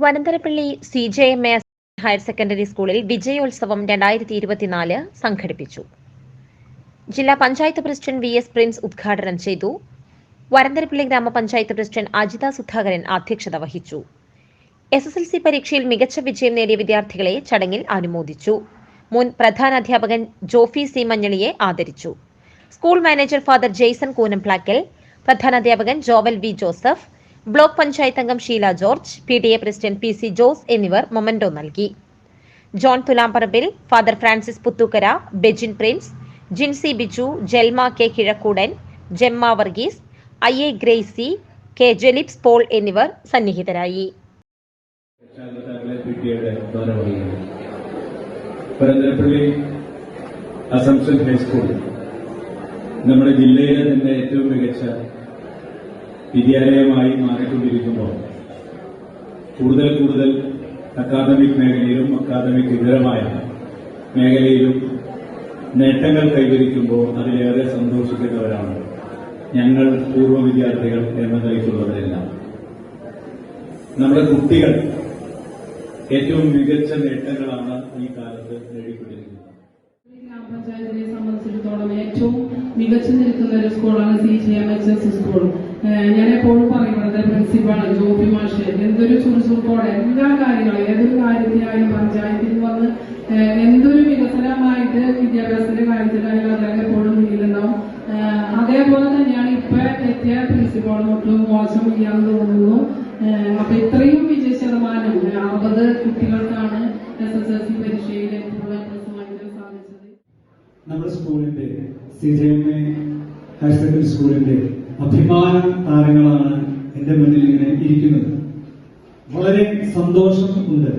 Vanantharappally C J M S higher secondary സ്കൂളിൽ വിജയോത്സവം രണ്ടായിരത്തി ഇരുപത്തിനാല് സംഘടിപ്പിച്ചു. ജില്ലാ panchayat president V S Prince ഉദ്ഘാടനം ചെയ്തു. വരന്തരപ്പള്ളി ഗ്രാമപഞ്ചായത്ത് പ്രസിഡന്റ് അജിത സുധാകരൻ അധ്യക്ഷത വഹിച്ചു. എസ് എസ് എൽ സി പരീക്ഷയിൽ മികച്ച വിജയം നേടിയ വിദ്യാർത്ഥികളെ ചടങ്ങിൽ അനുമോദിച്ചു. മുൻ പ്രധാനാധ്യാപകൻ ജോഫി സി മഞ്ഞളിയെ ആദരിച്ചു. School manager father Jaison Koonamplackal പ്രധാനാധ്യാപകൻ Joval V Joseph block panchayat അംഗം Sheela George P D A president P C Jose എന്നിവർ മൊമന്റോ നൽകി. John Thulamparambil father Francis Puthookkara Bejin Prince Jincy Biju Jelma K Kizhakkoodan Jemma Varghese I A Gracy K Jelips Paul എന്നിവർ സന്നിഹിതരായി. പരന്തരപ്പള്ളി high school നമ്മുടെ ജില്ലയിലെ തന്നെ ഏറ്റവും മികച്ച വിദ്യാലയമായി മാറിക്കൊണ്ടിരിക്കുമ്പോൾ കൂടുതൽ കൂടുതൽ അക്കാദമിക് മേഖലയിലും അക്കാദമിക് ഇതരമായ മേഖലയിലും നേട്ടങ്ങൾ കൈവരിക്കുമ്പോൾ അതിലേറെ സന്തോഷിക്കുന്നവരാണ് ഞങ്ങൾ പൂർവ വിദ്യാർത്ഥികൾ എന്ന നിലയ്ക്കുള്ളവരെല്ലാം. നമ്മുടെ കുട്ടികൾ ഏറ്റവും മികച്ച നേട്ടങ്ങളാണ് ഈ കാലത്ത് നേടിക്കൊണ്ടിരിക്കുന്നത്. ഗ്രാമപഞ്ചായത്തിനെ സംബന്ധിച്ചിടത്തോളം ഏറ്റവും മികച്ചു നിൽക്കുന്ന ഒരു സ്കൂളാണ് C G M H S school. ഞാൻ എപ്പോഴും പറയുന്നത് പ്രിൻസിപ്പാണ് ജോബി മാഷ് എന്തൊരു ചുറുചുറുക്കോടെ എല്ലാ കാര്യങ്ങളും ഏതൊരു കാര്യത്തിനായാലും പഞ്ചായത്തിൽ വന്ന് എന്തൊരു വികസനമായിട്ട് വിദ്യാഭ്യാസത്തിന്റെ കാര്യത്തിലായാലും അദ്ദേഹം എപ്പോഴും മുന്നിലുണ്ടാവും. അതേപോലെ തന്നെയാണ് ഇപ്പൊ എത്തിയ പ്രിൻസിപ്പാളും ഒട്ടും മോശമില്ലാന്ന് തോന്നുന്നു. ഏഹ്, അപ്പൊ ഇത്രയും വിജയ ശതമാനം അറുപത് കുട്ടികൾക്കാണ് എസ് എസ് എൽ സി പരീക്ഷയിൽ നമ്മുടെ സ്കൂളിന്റെ സ്കൂളിന്റെ അഭിമാന താരങ്ങളാണ് എന്റെ മുന്നിൽ ഇങ്ങനെ ഇരിക്കുന്നത്. വളരെ സന്തോഷം ഉണ്ട്.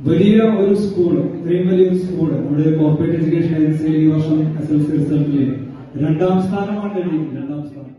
വലിയ ഒരു സ്കൂൾ ഇത്രയും വലിയൊരു സ്കൂൾ നമ്മുടെ കോർപ്പറേറ്റ് എഡ്യൂക്കേഷൻ ഏജൻസിയിൽ ഈ വർഷം എസ് എൽ സി റിസൾട്ടിൽ രണ്ടാം സ്ഥാനമാണ് രണ്ടാം സ്ഥാനം